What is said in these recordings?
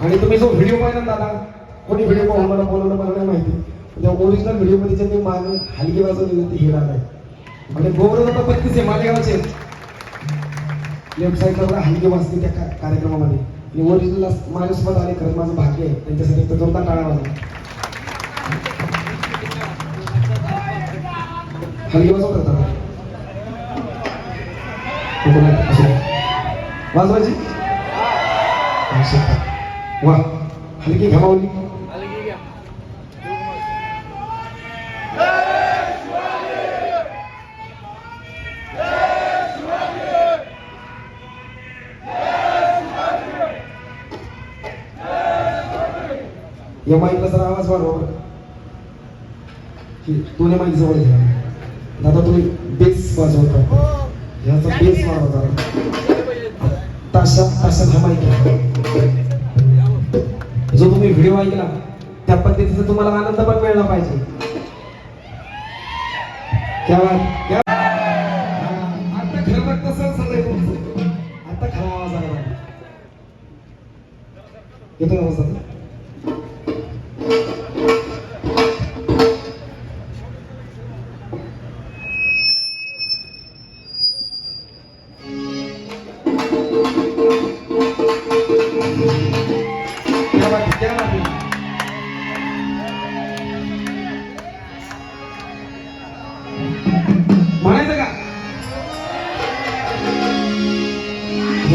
आणि तुम्ही जो व्हिडिओ पाहिला दादा कोणी व्हिडिओ पाहून मला बोलवलं मला नाही माहिती. त्या ओरिजिनल व्हिडिओमध्ये त्यांनी मान हलकी वाजवली ना ते हिरा नाही म्हणजे गोवर आता पत्तीस आहे मालेगावचे लेफ्ट साईडला बघा वाजते त्या कार्यक्रमामध्ये. आणि ओरिजिनल माझ्यासोबत आले खरंच माझं भाग्य आहे. त्यांच्यासाठी एक जोरदार टाळा वाजला हलकी वाजवत दादा वाजवायची वा हलकी घमावली या माईकला जरा आवाज वाढवा दोन्ही माईक जवळ घ्या. दादा तुम्ही बेस वाजवता ह्याचा बेस वाढवा जरा. ताशात ताशात हा माईक. जो तुम्ही व्हिडिओ ऐकला त्या पद्धतीचा तुम्हाला आनंद पण मिळला पाहिजे. आता खरं तुमचं. आता खरा आवाज आला आवाज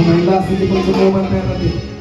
जो महिला असते ती पण सुद्धा म्हणता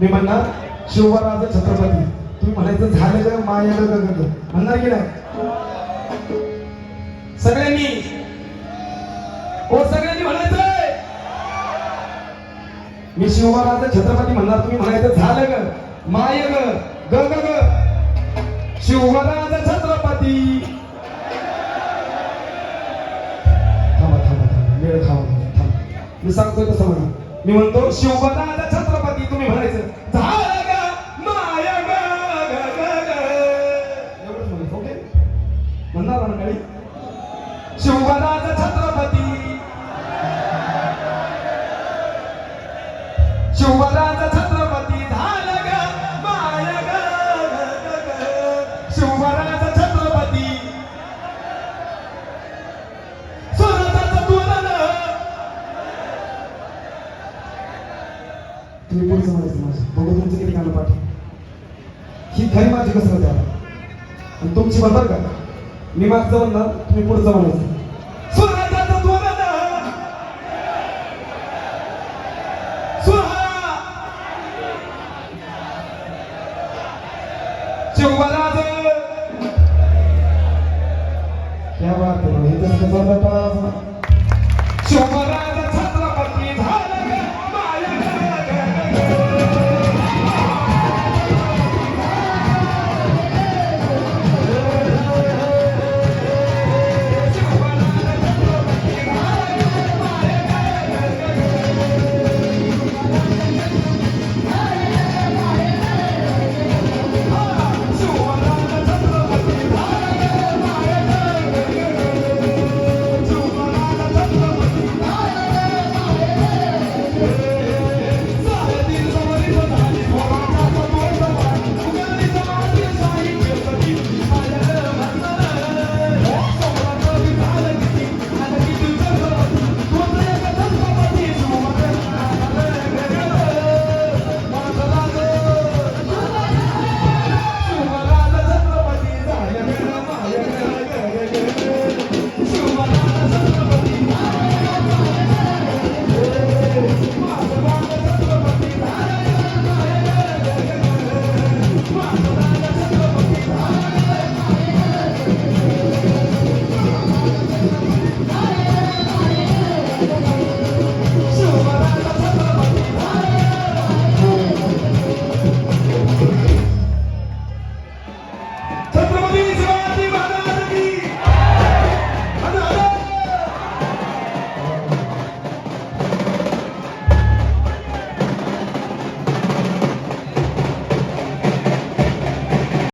मी म्हणणार शिवराज छत्रपती तुम्ही म्हणायचं झालं ग माया ग ग ग. म्हणणार की नाही? सगळ्यांनी हो सगळ्यांनी म्हणायचंय मी शिवराज छत्रपती म्हणणार तुम्ही म्हणायचं झालं ग माय ग ग ग ग. शिवराज छत्रपती. थांबा थांबा थांबा. वेळ थांबा थांबा. मी सांगतोय तसं म्हणा. मी म्हणतो शिवराज छत्रपती. म्हणायचं झालं माझी कसरत आहे आणि तुमची बरोबर का? मी मागचं म्हणणार तुम्ही पुढचं म्हणायचं क्या बात है